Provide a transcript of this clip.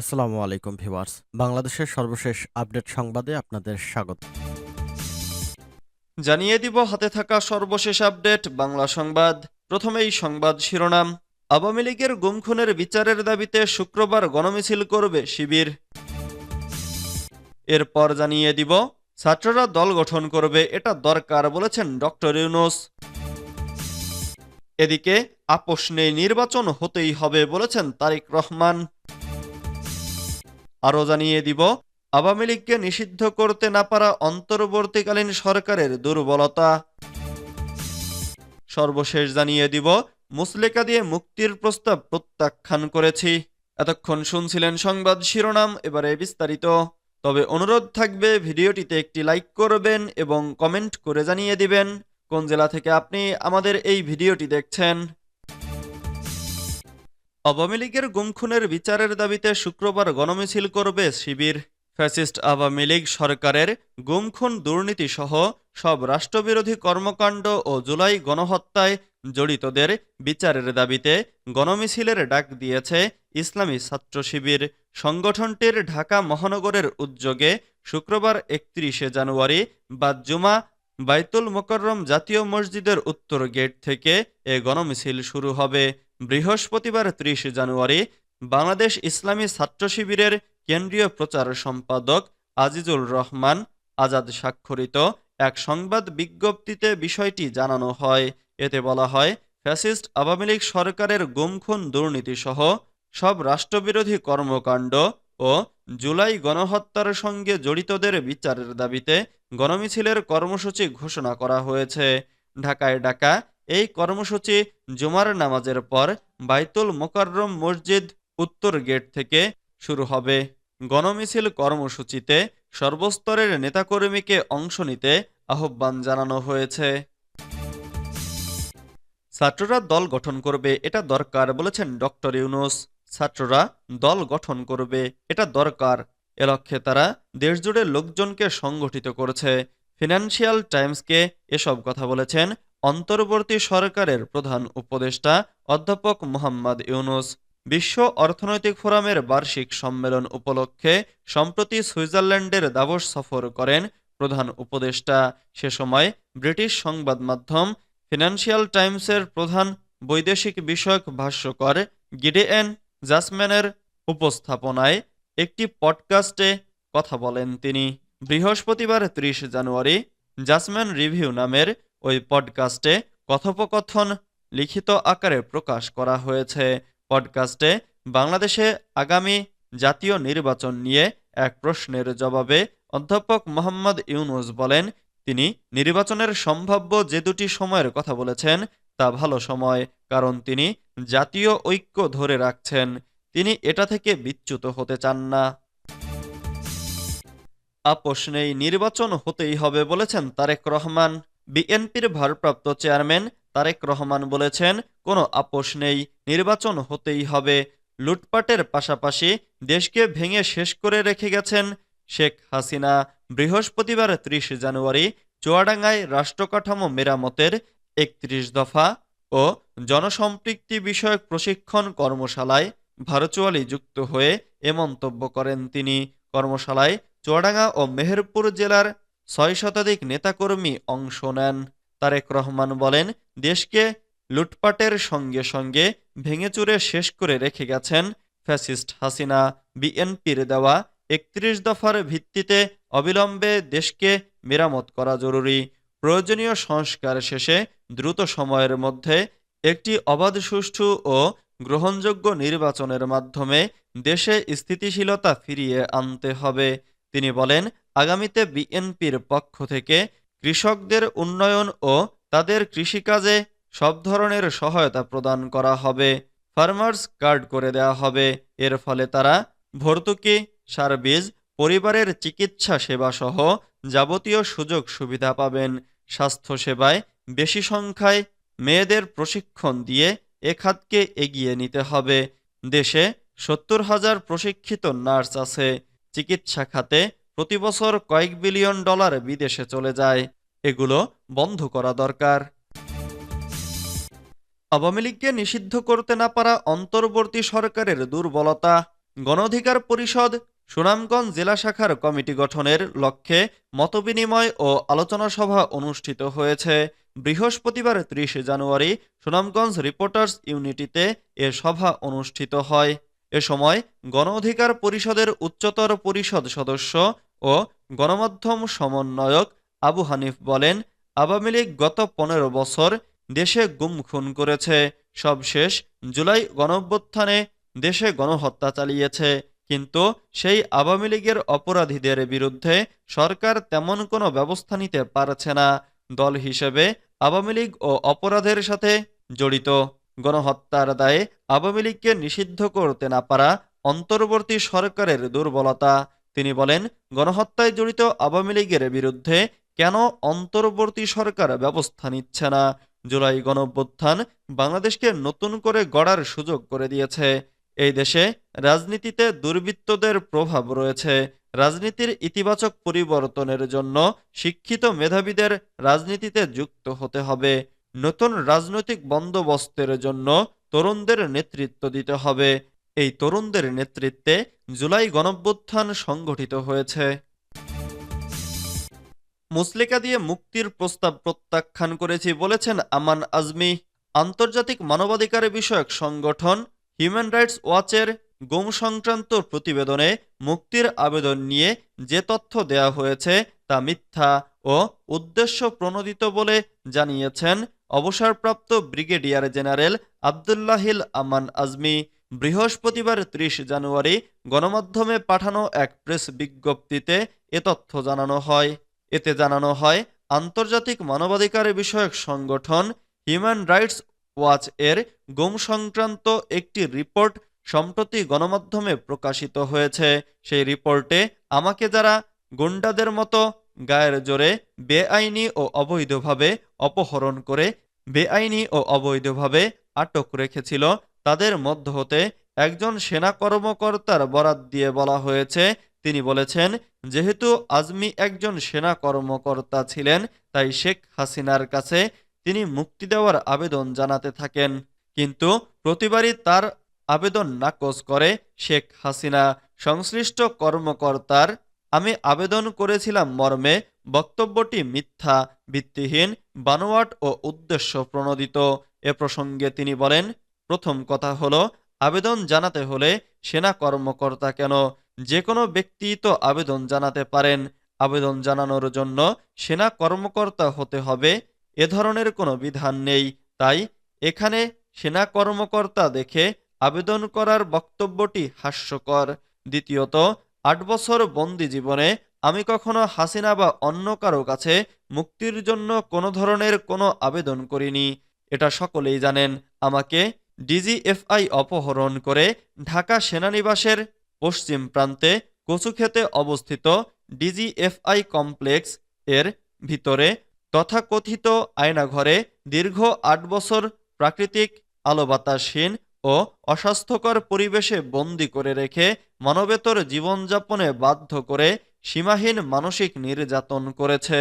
আসসালামু আলাইকুম, ভিউয়ার্স। বাংলাদেশের সর্বশেষ আপডেট সংবাদে আপনাদের স্বাগত। জানিয়ে দিব হাতে থাকা সর্বশেষ আপডেট, বাংলা সংবাদ। প্রথমেই সংবাদ শিরোনাম। আওয়ামী লীগের গুম খুনের বিচারের দাবিতে শুক্রবার গণমিছিল করবে শিবির। এরপর জানিয়ে দিব, ছাত্ররা দল গঠন করবে, এটা দরকার বলেছেন ডক্টর ইউনুস। এদিকে, আপোষ নেই, নির্বাচন হতেই হবে বলেছেন তারিক রহমান। আরও জানিয়ে দিব, আওয়ামী লীগকে নিষিদ্ধ করতে না পারা অন্তর্বর্তীকালীন সরকারের দুর্বলতা। সর্বশেষ জানিয়ে দিব, মুসলেকা দিয়ে মুক্তির প্রস্তাব প্রত্যাখ্যান করেছি। এতক্ষণ শুনছিলেন সংবাদ শিরোনাম, এবারে বিস্তারিত। তবে অনুরোধ থাকবে, ভিডিওটিতে একটি লাইক করবেন এবং কমেন্ট করে জানিয়ে দিবেন, কোন জেলা থেকে আপনি আমাদের এই ভিডিওটি দেখছেন। আওয়ামী লীগের গুমখুনের বিচারের দাবিতে শুক্রবার গণমিছিল করবে শিবির। ফ্যাসিস্ট আওয়ামী লীগ সরকারের গুম খুন দুর্নীতি সহ সব রাষ্ট্রবিরোধী কর্মকাণ্ড ও জুলাই গণহত্যায় জড়িতদের বিচারের দাবিতে গণমিছিলের ডাক দিয়েছে ইসলামী ছাত্র শিবির। সংগঠনটির ঢাকা মহানগরের উদ্যোগে শুক্রবার একত্রিশে জানুয়ারি বা জুমা বাইতুল মোকররম জাতীয় মসজিদের উত্তর গেট থেকে এ গণমিছিল শুরু হবে। বৃহস্পতিবার ত্রিশ জানুয়ারি বাংলাদেশ ইসলামী ছাত্র শিবিরের কেন্দ্রীয় প্রচার সম্পাদক আজিজুল রহমান আজাদ স্বাক্ষরিত এক সংবাদ বিজ্ঞপ্তিতে বিষয়টি জানানো হয়। এতে বলা হয়, ফ্যাসিস্ট আওয়ামী লীগ সরকারের গুমখুন দুর্নীতি সহ সব রাষ্ট্রবিরোধী কর্মকাণ্ড ও জুলাই গণহত্যার সঙ্গে জড়িতদের বিচারের দাবিতে গণমিছিলের কর্মসূচি ঘোষণা করা হয়েছে। ঢাকায় ডাকা এই কর্মসূচি জুমার নামাজের পর বাইতুল মোকাররম মসজিদ উত্তর গেট থেকে শুরু হবে। গণমিছিল কর্মসূচিতে সর্বস্তরের নেতাকর্মীকে অংশ নিতে আহ্বান জানানো হয়েছে। ছাত্ররা দল গঠন করবে, এটা দরকার বলেছেন ডক্টর ইউনুস। ছাত্ররা দল গঠন করবে, এটা দরকার। এ লক্ষ্যে তারা দেশজুড়ে লোকজনকে সংগঠিত করেছে। ফিনান্সিয়াল টাইমসকে এসব কথা বলেছেন অন্তর্বর্তী সরকারের প্রধান উপদেষ্টা অধ্যাপক মোহাম্মদ ইউনুস বিশ্ব অর্থনৈতিক ফোরামের বার্ষিক সম্মেলন উপলক্ষে সম্প্রতি সুইজারল্যান্ডের দাবস সফর করেন প্রধান উপদেষ্টা। সে সময় ব্রিটিশ সংবাদ মাধ্যম ফিনান্সিয়াল টাইমসের প্রধান বৈদেশিক বিষয়ক ভাষ্যকর গিডেএন জাসম্যানের উপস্থাপনায় একটি পডকাস্টে কথা বলেন তিনি। বৃহস্পতিবার ত্রিশ জানুয়ারি জাসম্যান রিভিউ নামের ওই পডকাস্টে কথোপকথন লিখিত আকারে প্রকাশ করা হয়েছে। পডকাস্টে বাংলাদেশে আগামী জাতীয় নির্বাচন নিয়ে এক প্রশ্নের জবাবে অধ্যাপক মোহাম্মদ ইউনুস বলেন, তিনি নির্বাচনের সম্ভাব্য যে দুটি সময়ের কথা বলেছেন, তা ভালো সময়, কারণ তিনি জাতীয় ঐক্য ধরে রাখছেন। তিনি এটা থেকে বিচ্যুত হতে চান না। আপোষ নেই, নির্বাচন হতেই হবে বলেছেন তারেক রহমান। বিএনপির ভারপ্রাপ্ত চেয়ারম্যান তারেক রহমান বলেছেন, কোনো আপোষ নেই, নির্বাচন হতেই হবে। লুটপাটের পাশাপাশি দেশকে ভেঙে শেষ করে রেখে গেছেন শেখ হাসিনা। বৃহস্পতিবার ত্রিশ জানুয়ারি চুয়াডাঙ্গায় রাষ্ট্রকাঠামো মেরামতের একত্রিশ দফা ও জনসম্পৃক্তি বিষয়ক প্রশিক্ষণ কর্মশালায় ভার্চুয়ালি যুক্ত হয়ে এ মন্তব্য করেন তিনি। কর্মশালায় চুয়াডাঙ্গা ও মেহেরপুর জেলার ছয় শতাধিক নেতাকর্মী অংশ নেন। তারেক রহমান বলেন, দেশকে লুটপাটের সঙ্গে সঙ্গে ভেঙেচুরে শেষ করে রেখে গেছেন ফ্যাসিস্ট হাসিনা। বিএনপির দেওয়া একত্রিশ দফার ভিত্তিতে অবিলম্বে দেশকে মেরামত করা জরুরি। প্রয়োজনীয় সংস্কার শেষে দ্রুত সময়ের মধ্যে একটি অবাধ সুষ্ঠু ও গ্রহণযোগ্য নির্বাচনের মাধ্যমে দেশে স্থিতিশীলতা ফিরিয়ে আনতে হবে। তিনি বলেন আগামীতে বিএনপির পক্ষ থেকে কৃষকদের উন্নয়ন ও তাদের কৃষিকাজে সব ধরনের সহায়তা প্রদান করা হবে, ফার্মার্স কার্ড করে দেওয়া হবে। এর ফলে তারা ভর্তুকি, সার-বীজ, পরিবারের চিকিৎসা সেবা সহ যাবতীয় সুযোগ সুবিধা পাবেন। স্বাস্থ্যসেবায় বেশি সংখ্যায় মেয়েদের প্রশিক্ষণ দিয়ে এ খাতকে এগিয়ে নিতে হবে। দেশে সত্তর হাজার প্রশিক্ষিত নার্স আছে। চিকিৎসা খাতে প্রতি বছর কয়েক বিলিয়ন ডলার বিদেশে চলে যায়। এগুলো বন্ধ করা দরকার। আওয়ামী লীগকে নিষিদ্ধ করতে না পারা অন্তর্বর্তী সরকারের দুর্বলতা গণ অধিকার পরিষদ, সুনামগঞ্জ জেলা শাখার কমিটি গঠনের লক্ষ্যে মতবিনিময় ও আলোচনা সভা অনুষ্ঠিত হয়েছে। বৃহস্পতিবার ত্রিশে জানুয়ারি সুনামগঞ্জ রিপোর্টার্স ইউনিটিতে এ সভা অনুষ্ঠিত হয়। এ সময় গণ অধিকার পরিষদের উচ্চতর পরিষদ সদস্য ও গণমাধ্যম সমন্বয়ক আবু হানিফ বলেন, আওয়ামী লীগ গত পনেরো বছর দেশে গুম খুন করেছে। সবশেষ জুলাই গণঅভ্যুত্থানে দেশে গণহত্যা চালিয়েছে। কিন্তু সেই আওয়ামী লীগের অপরাধীদের বিরুদ্ধে সরকার তেমন কোনো ব্যবস্থা নিতে পারছে না। দল হিসেবে আওয়ামী লীগ ও অপরাধের সাথে জড়িত। গণহত্যার দায়ে আওয়ামী লীগকে নিষিদ্ধ করতে না পারা অন্তর্বর্তী সরকারের দুর্বলতা। তিনি বলেন, গণহত্যায় জড়িত আওয়ামী লীগের বিরুদ্ধে কেন অন্তর্বর্তী সরকার ব্যবস্থা নিচ্ছে না? জুলাই গণঅভ্যুত্থান বাংলাদেশকে নতুন করে গড়ার সুযোগ করে দিয়েছে। এই দেশে রাজনীতিতে দুর্বৃত্তদের প্রভাব রয়েছে। রাজনীতির ইতিবাচক পরিবর্তনের জন্য শিক্ষিত মেধাবীদের রাজনীতিতে যুক্ত হতে হবে। নতুন রাজনৈতিক বন্দোবস্তের জন্য তরুণদের নেতৃত্ব দিতে হবে। এই তরুণদের নেতৃত্বে জুলাই গণঅভ্যুত্থান সংগঠিত হয়েছে। মুসলিকা দিয়ে মুক্তির প্রস্তাব প্রত্যাখ্যান করেছি বলেছেন আমান আজমি। আন্তর্জাতিক মানবাধিকার বিষয়ক সংগঠন হিউম্যান রাইটস ওয়াচের গুম সংক্রান্ত প্রতিবেদনে মুক্তির আবেদন নিয়ে যে তথ্য দেয়া হয়েছে তা মিথ্যা ও উদ্দেশ্য প্রণোদিত বলে জানিয়েছেন অবসরপ্রাপ্ত ব্রিগেডিয়ার জেনারেল আবদুল্লাহিল আমান আজমি বৃহস্পতিবার ত্রিশ জানুয়ারি গণমাধ্যমে পাঠানো এক প্রেস বিজ্ঞপ্তিতে এ তথ্য জানানো হয়। এতে জানানো হয়, আন্তর্জাতিক মানবাধিকার বিষয়ক সংগঠন হিউম্যান রাইটস ওয়াচ এর গুম সংক্রান্ত একটি রিপোর্ট সম্প্রতি গণমাধ্যমে প্রকাশিত হয়েছে। সেই রিপোর্টে আমাকে যারা গুন্ডাদের মতো গায়ের জোরে বেআইনি ও অবৈধভাবে অপহরণ করে বেআইনি ও অবৈধভাবে আটক রেখেছিল। তাদের মধ্য হতে একজন সেনা কর্মকর্তার বরাত দিয়ে বলা হয়েছে। তিনি বলেছেন, যেহেতু আজমি একজন সেনা কর্মকর্তা ছিলেন, তাই শেখ হাসিনার কাছে তিনি মুক্তি দেওয়ার আবেদন জানাতে থাকেন। কিন্তু প্রতিবারই তার আবেদন নাকচ করে শেখ হাসিনা। সংশ্লিষ্ট কর্মকর্তার আমি আবেদন করেছিলাম মর্মে বক্তব্যটি মিথ্যা, ভিত্তিহীন, বানোয়াট ও উদ্দেশ্য প্রণোদিত। এ প্রসঙ্গে তিনি বলেন, প্রথম কথা হলো, আবেদন জানাতে হলে সেনা কর্মকর্তা কেন? যে কোনো ব্যক্তি তো আবেদন জানাতে পারেন। আবেদন জানানোর জন্য সেনা কর্মকর্তা হতে হবে, এ ধরনের কোনো বিধান নেই। তাই এখানে সেনা কর্মকর্তা দেখে আবেদন করার বক্তব্যটি হাস্যকর। দ্বিতীয়ত আট বছর বন্দি জীবনে আমি কখনো হাসিনা বা অন্য কারও কাছে মুক্তির জন্য কোনো ধরনের কোনো আবেদন করিনি। এটা সকলেই জানেন। আমাকে ডিজিএফআই অপহরণ করে ঢাকা সেনানিবাসের পশ্চিম প্রান্তে কচুক্ষেতে অবস্থিত ডিজিএফআই কমপ্লেক্স এর ভিতরে তথাকথিত আয়নাঘরে দীর্ঘ আট বছর প্রাকৃতিক আলো বাতাসহীন ও অস্বাস্থ্যকর পরিবেশে বন্দি করে রেখে মানবেতর জীবনযাপনে বাধ্য করে সীমাহীন মানসিক নির্যাতন করেছে।